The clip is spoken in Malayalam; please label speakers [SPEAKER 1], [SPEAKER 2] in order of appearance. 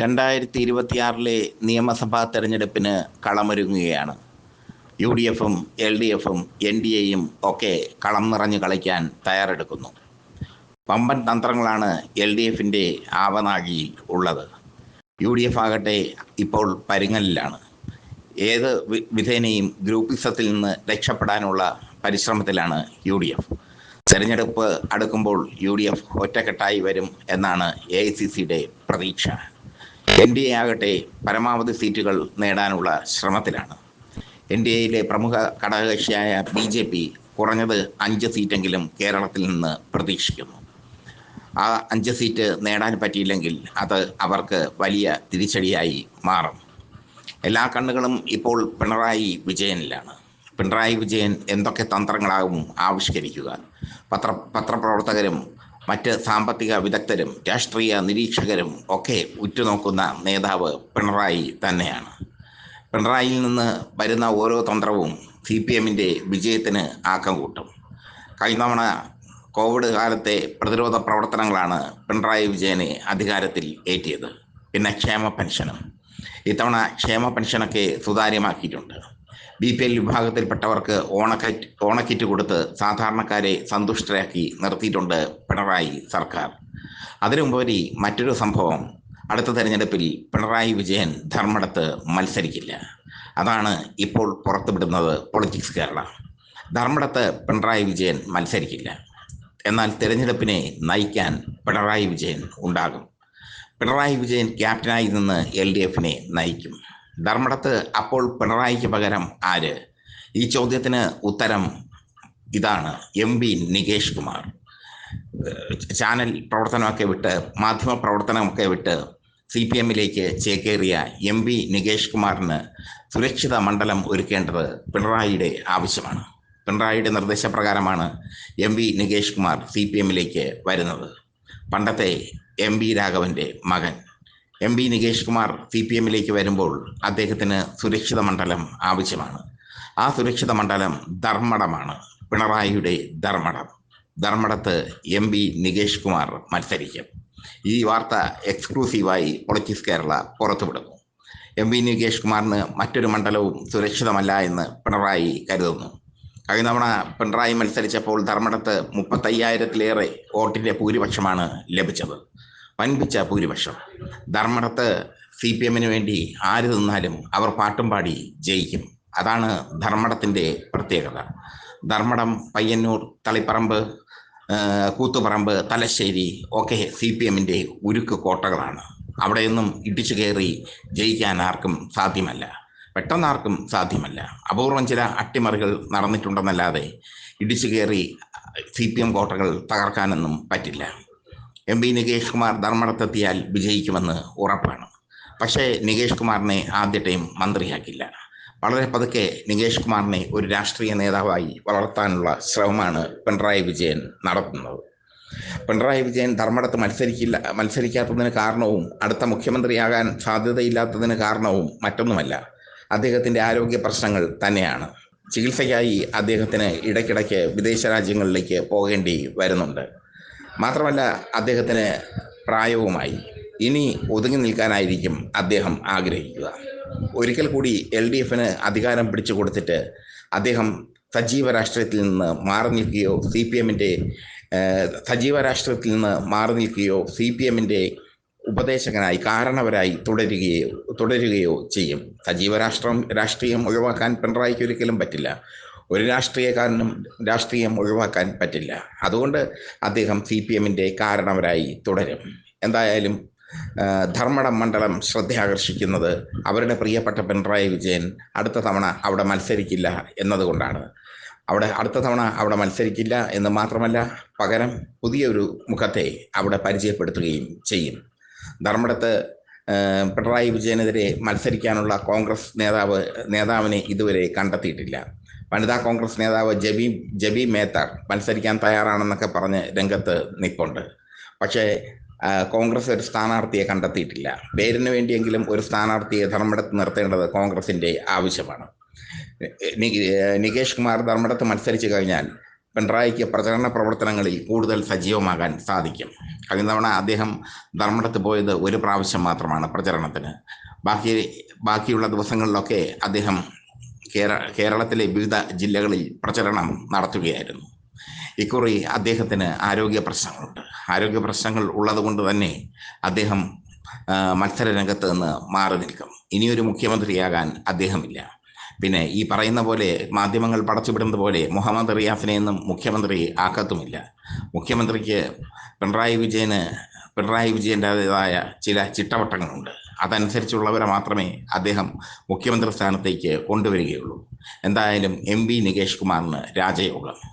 [SPEAKER 1] രണ്ടായിരത്തി ഇരുപത്തിയാറിലെ നിയമസഭാ തെരഞ്ഞെടുപ്പിന് കളമൊരുങ്ങുകയാണ്. യു ഡി എഫും എൽ ഡി എഫും എൻ ഡി എയും ഒക്കെ കളം നിറഞ്ഞു കളിക്കാൻ തയ്യാറെടുക്കുന്നു. പമ്പൻ തന്ത്രങ്ങളാണ് എൽ ഡി എഫിന്റെ ആവനാഴിയിൽ ഉള്ളത്. യു ഡി എഫ് ആകട്ടെ ഇപ്പോൾ പരുങ്ങലിലാണ്. ഏത് വിധേനയും ഗ്രൂപ്പിസത്തിൽ നിന്ന് രക്ഷപ്പെടാനുള്ള പരിശ്രമത്തിലാണ് യു ഡി എഫ് തെരഞ്ഞെടുപ്പ് അടുക്കുമ്പോൾ യു ഡി എഫ് ഒറ്റക്കെട്ടായി വരും എന്നാണ് എ ഐ സി സിയുടെ പ്രതീക്ഷ. എൻ ഡി എ ആകട്ടെ പരമാവധി സീറ്റുകൾ നേടാനുള്ള ശ്രമത്തിലാണ്. എൻ ഡി എയിലെ പ്രമുഖ ഘടകകക്ഷിയായ ബി ജെ പി കുറഞ്ഞത് അഞ്ച് സീറ്റെങ്കിലും കേരളത്തിൽ നിന്ന് പ്രതീക്ഷിക്കുന്നു. ആ അഞ്ച് സീറ്റ് നേടാൻ പറ്റിയില്ലെങ്കിൽ അത് അവർക്ക് വലിയ തിരിച്ചടിയായി മാറും. എല്ലാ കണ്ണുകളും ഇപ്പോൾ പിണറായി വിജയനിലാണ്. പിണറായി വിജയൻ എന്തൊക്കെ തന്ത്രങ്ങളാകും ആവിഷ്കരിക്കുക? പത്ര പത്രപ്രവർത്തകരും മറ്റ് സാമ്പത്തിക വിദഗ്ധരും രാഷ്ട്രീയ നിരീക്ഷകരും ഒക്കെ ഉറ്റുനോക്കുന്ന നേതാവ് പിണറായി തന്നെയാണ്. പിണറായിയിൽ നിന്ന് വരുന്ന ഓരോ തന്ത്രവും സി പി എമ്മിന്റെ വിജയത്തിന് ആക്കം കൂട്ടും. കഴിഞ്ഞ കോവിഡ് കാലത്തെ പ്രതിരോധ പ്രവർത്തനങ്ങളാണ് പിണറായി വിജയനെ അധികാരത്തിൽ ഏറ്റിയത്. പിന്നെ ക്ഷേമ പെൻഷനും. ഇത്തവണ ക്ഷേമ പെൻഷനൊക്കെ സുതാര്യമാക്കിയിട്ടുണ്ട്. ബി പി എൽ വിഭാഗത്തിൽപ്പെട്ടവർക്ക് ഓണക്കറ്റ് ഓണക്കിറ്റ് കൊടുത്ത് സാധാരണക്കാരെ സന്തുഷ്ടരാക്കി നിർത്തിയിട്ടുണ്ട് പിണറായി സർക്കാർ. അതിനുപരി മറ്റൊരു സംഭവം അടുത്ത തെരഞ്ഞെടുപ്പിൽ പിണറായി വിജയൻ ധർമ്മടത്ത് മത്സരിക്കില്ല. അതാണ് ഇപ്പോൾ പുറത്തുവിടുന്നത് പൊളിറ്റിക്സ് കേരള. ധർമ്മടത്ത് പിണറായി വിജയൻ മത്സരിക്കില്ല. എന്നാൽ തിരഞ്ഞെടുപ്പിനെ നയിക്കാൻ പിണറായി വിജയൻ ഉണ്ടാകും. പിണറായി വിജയൻ ക്യാപ്റ്റനായി നിന്ന് എൽ ഡി എഫിനെ നയിക്കും. ധർമ്മടത്ത് അപ്പോൾ പിണറായിക്ക് പകരം ആര്? ഈ ചോദ്യത്തിന് ഉത്തരം ഇതാണ് M P Nikesh Kumar. Channel പ്രവർത്തനമൊക്കെ വിട്ട് മാധ്യമ പ്രവർത്തനമൊക്കെ വിട്ട് സി പി എമ്മിലേക്ക് ചേക്കേറിയ എം പി നികേഷ് കുമാറിന് സുരക്ഷിത മണ്ഡലം ഒരുക്കേണ്ടത് പിണറായിയുടെ ആവശ്യമാണ്. പിണറായിയുടെ നിർദ്ദേശപ്രകാരമാണ് M V Nikesh Kumar C P എമ്മിലേക്ക് വരുന്നത്. പണ്ടത്തെ എം വി രാഘവന്റെ മകൻ. M P Nikesh Kumar C P എമ്മിലേക്ക് വരുമ്പോൾ അദ്ദേഹത്തിന് സുരക്ഷിത മണ്ഡലം ആവശ്യമാണ്. ആ സുരക്ഷിത മണ്ഡലം ധർമ്മടമാണ്. പിണറായിയുടെ ധർമ്മടം. ധർമ്മടത്ത് എം പി നികേഷ് കുമാർ മത്സരിക്കും. ഈ വാർത്ത എക്സ്ക്ലൂസീവായി പൊളിറ്റിക്സ് കേരള പുറത്തുവിടുന്നു. എം വി നികേഷ് കുമാറിന് മറ്റൊരു മണ്ഡലവും സുരക്ഷിതമല്ല എന്ന് പിണറായി കരുതുന്നു. കഴിഞ്ഞ തവണ പിണറായി മത്സരിച്ചപ്പോൾ ധർമ്മടത്ത് മുപ്പത്തയ്യായിരത്തിലേറെ വോട്ടിന്റെ ഭൂരിപക്ഷമാണ് ലഭിച്ചത്. വൻപിച്ച ഭൂരിപക്ഷം ധർമ്മടത്ത് സി പി എമ്മിന് വേണ്ടി ആര് നിന്നാലും അവർ പാട്ടും പാടി ജയിക്കും. അതാണ് ധർമ്മടത്തിന്റെ പ്രത്യേകത. ധർമ്മടം പയ്യന്നൂർ തളിപ്പറമ്പ് കൂത്തുപറമ്പ് തലശ്ശേരി ഒക്കെ സി പി എമ്മിന്റെ ഉരുക്ക് കോട്ടകളാണ്. അവിടെയൊന്നും ഇടിച്ചു കയറി ജയിക്കാൻ ആർക്കും സാധ്യമല്ല. പെട്ടെന്നാർക്കും സാധ്യമല്ല. അപൂർവം ചില അട്ടിമറികൾ നടന്നിട്ടുണ്ടെന്നല്ലാതെ ഇടിച്ചു കയറി സി പി എം കോട്ടകൾ തകർക്കാനൊന്നും പറ്റില്ല. എം പി നികേഷ് കുമാർ ധർമ്മടത്തെത്തിയാൽ വിജയിക്കുമെന്ന് ഉറപ്പാണ്. പക്ഷേ നികേഷ് കുമാറിനെ ആദ്യ ടൈം മന്ത്രിയാക്കില്ല. വളരെ പതുക്കെ നികേഷ് കുമാറിനെ ഒരു രാഷ്ട്രീയ നേതാവായി വളർത്താനുള്ള ശ്രമമാണ് പിണറായി വിജയൻ നടത്തുന്നത്. പിണറായി വിജയൻ ധർമ്മടത്ത് മത്സരിക്കില്ല മത്സരിക്കാത്തതിന് കാരണവും അടുത്ത മുഖ്യമന്ത്രിയാകാൻ സാധ്യതയില്ലാത്തതിന് കാരണവും മറ്റൊന്നുമല്ല. അദ്ദേഹത്തിന്റെ ആരോഗ്യ പ്രശ്നങ്ങൾ തന്നെയാണ്. ചികിത്സയ്ക്കായി അദ്ദേഹത്തിന് ഇടയ്ക്കിടയ്ക്ക് വിദേശ രാജ്യങ്ങളിലേക്ക് പോകേണ്ടി വരുന്നുണ്ട്. മാത്രമല്ല അദ്ദേഹത്തിന് പ്രായവുമായി. ഇനി ഒതുങ്ങി നിൽക്കാനായിരിക്കും അദ്ദേഹം ആഗ്രഹിക്കുക. ഒരിക്കൽ കൂടി എൽ ഡി എഫിന് അധികാരം പിടിച്ചു കൊടുത്തിട്ട് അദ്ദേഹം സജീവ രാഷ്ട്രീയത്തിൽ നിന്ന് മാറി നിൽക്കുകയോ സി പി എമ്മിന്റെ സജീവ രാഷ്ട്രീയത്തിൽ നിന്ന് മാറി നിൽക്കുകയോ സി പി എമ്മിന്റെ ഉപദേശകനായി കാരണവരായി തുടരുകയോ തുടരുകയോ ചെയ്യും. സജീവ രാഷ്ട്രം രാഷ്ട്രീയം ഒഴിവാക്കാൻ പിണറായിക്ക് ഒരിക്കലും പറ്റില്ല. ഒരു രാഷ്ട്രീയക്കാരനും രാഷ്ട്രീയം ഒഴിവാക്കാൻ പറ്റില്ല. അതുകൊണ്ട് അദ്ദേഹം സി പി എമ്മിന്റെ കാരണവരായി തുടരും. എന്തായാലും ധർമ്മടം മണ്ഡലം ശ്രദ്ധയാകർഷിക്കുന്നത് അവരുടെ പ്രിയപ്പെട്ട പിണറായി വിജയൻ അടുത്ത തവണ അവിടെ മത്സരിക്കില്ല എന്നതുകൊണ്ടാണ്. അവിടെ അടുത്ത തവണ അവിടെ മത്സരിക്കില്ല എന്ന് മാത്രമല്ല പകരം പുതിയൊരു മുഖത്തെ അവിടെ പരിചയപ്പെടുത്തുകയും ചെയ്യും. ധർമ്മടത്ത് പിണറായി വിജയനെതിരെ മത്സരിക്കാനുള്ള കോൺഗ്രസ് നേതാവ് നേതാവിനെ ഇതുവരെ കണ്ടെത്തിയിട്ടില്ല. വനിതാ കോൺഗ്രസ് നേതാവ് ജബി ജബി മേത്തർ മത്സരിക്കാൻ തയ്യാറാണെന്നൊക്കെ പറഞ്ഞ് രംഗത്ത് നിൽപ്പുണ്ട്. പക്ഷേ കോൺഗ്രസ് ഒരു സ്ഥാനാർത്ഥിയെ കണ്ടെത്തിയിട്ടില്ല. പേരിന് വേണ്ടിയെങ്കിലും ഒരു സ്ഥാനാർത്ഥിയെ ധർമ്മടത്ത് നിർത്തേണ്ടത് കോൺഗ്രസിന്റെ ആവശ്യമാണ്. നികേഷ് കുമാർ ധർമ്മടത്ത് മത്സരിച്ചു കഴിഞ്ഞാൽ പിണറായിക്ക് പ്രചരണ പ്രവർത്തനങ്ങളിൽ കൂടുതൽ സജീവമാകാൻ സാധിക്കും. കഴിഞ്ഞ തവണ അദ്ദേഹം ധർമ്മടത്ത് പോയത് ഒരു പ്രാവശ്യം മാത്രമാണ് പ്രചരണത്തിന്. ബാക്കി ബാക്കിയുള്ള ദിവസങ്ങളിലൊക്കെ അദ്ദേഹം കേര കേരളത്തിലെ വിവിധ ജില്ലകളിൽ പ്രചരണം നടത്തുകയായിരുന്നു. ഇക്കുറി അദ്ദേഹത്തിന് ആരോഗ്യ പ്രശ്നങ്ങളുണ്ട്. ആരോഗ്യ പ്രശ്നങ്ങൾ ഉള്ളതുകൊണ്ട് തന്നെ അദ്ദേഹം മത്സര രംഗത്ത് നിന്ന് മാറി നിൽക്കും. ഇനിയൊരു മുഖ്യമന്ത്രിയാകാൻ അദ്ദേഹമില്ല. പിന്നെ ഈ പറയുന്ന പോലെ മാധ്യമങ്ങൾ പടച്ചുവിടുന്നത് പോലെ മുഹമ്മദ് റിയാസിനെയൊന്നും മുഖ്യമന്ത്രി ആക്കത്തുമില്ല. മുഖ്യമന്ത്രിക്ക് പിണറായി വിജയന് പിണറായി വിജയന്റെതായ ചില ചിട്ടവട്ടങ്ങളുണ്ട്. അതനുസരിച്ചുള്ളവരെ മാത്രമേ അദ്ദേഹം മുഖ്യമന്ത്രി സ്ഥാനത്തേക്ക് കൊണ്ടുവരികയുള്ളൂ. എന്തായാലും എം വി നികേഷ് കുമാറിന് രാജയോഗം.